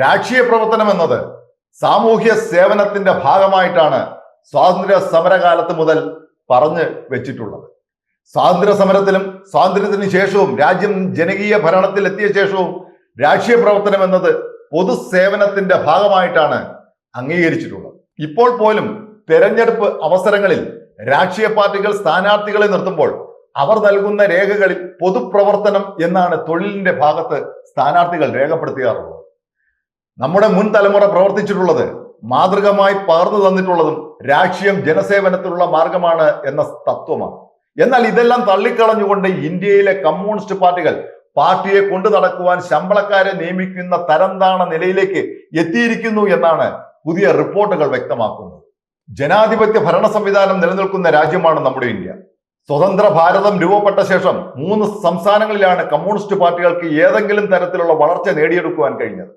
രാഷ്ട്രീയ പ്രവർത്തനം എന്നത് സാമൂഹ്യ സേവനത്തിന്റെ ഭാഗമായിട്ടാണ് സ്വാതന്ത്ര്യ സമരകാലത്ത് മുതൽ പറഞ്ഞു വെച്ചിട്ടുള്ളത്. സ്വാതന്ത്ര്യ സമരത്തിലും സ്വാതന്ത്ര്യത്തിന് ശേഷവും രാജ്യം ജനകീയ ഭരണത്തിൽ എത്തിയ ശേഷവും രാഷ്ട്രീയ പ്രവർത്തനം എന്നത് പൊതുസേവനത്തിന്റെ ഭാഗമായിട്ടാണ് അംഗീകരിച്ചിട്ടുള്ളത്. ഇപ്പോൾ പോലും തെരഞ്ഞെടുപ്പ് അവസരങ്ങളിൽ രാഷ്ട്രീയ പാർട്ടികൾ സ്ഥാനാർത്ഥികളെ നിർത്തുമ്പോൾ അവർ നൽകുന്ന രേഖകളിൽ പൊതുപ്രവർത്തനം എന്നാണ് തൊഴിലിന്റെ ഭാഗത്ത് സ്ഥാനാർത്ഥികൾ രേഖപ്പെടുത്തിയാറുള്ളത്. നമ്മുടെ മുൻ തലമുറ പ്രവർത്തിച്ചിട്ടുള്ളത് മാതൃകമായി പകർന്നു തന്നിട്ടുള്ളതും രാഷ്ട്രീയം ജനസേവനത്തിനുള്ള മാർഗമാണ് എന്ന തത്വമാണ്. എന്നാൽ ഇതെല്ലാം തള്ളിക്കളഞ്ഞുകൊണ്ട് ഇന്ത്യയിലെ കമ്മ്യൂണിസ്റ്റ് പാർട്ടികൾ പാർട്ടിയെ കൊണ്ടു നടക്കുവാൻ ശമ്പളക്കാരെ നിയമിക്കുന്ന തരംതാണ നിലയിലേക്ക് എത്തിയിരിക്കുന്നു എന്നാണ് പുതിയ റിപ്പോർട്ടുകൾ വ്യക്തമാക്കുന്നത്. ജനാധിപത്യ ഭരണ സംവിധാനം നിലനിൽക്കുന്ന രാജ്യമാണ് നമ്മുടെ ഇന്ത്യ. സ്വതന്ത്ര ഭാരതം രൂപപ്പെട്ട ശേഷം മൂന്ന് സംസ്ഥാനങ്ങളിലാണ് കമ്മ്യൂണിസ്റ്റ് പാർട്ടികൾക്ക് ഏതെങ്കിലും തരത്തിലുള്ള വളർച്ച നേടിയെടുക്കുവാൻ കഴിഞ്ഞത്.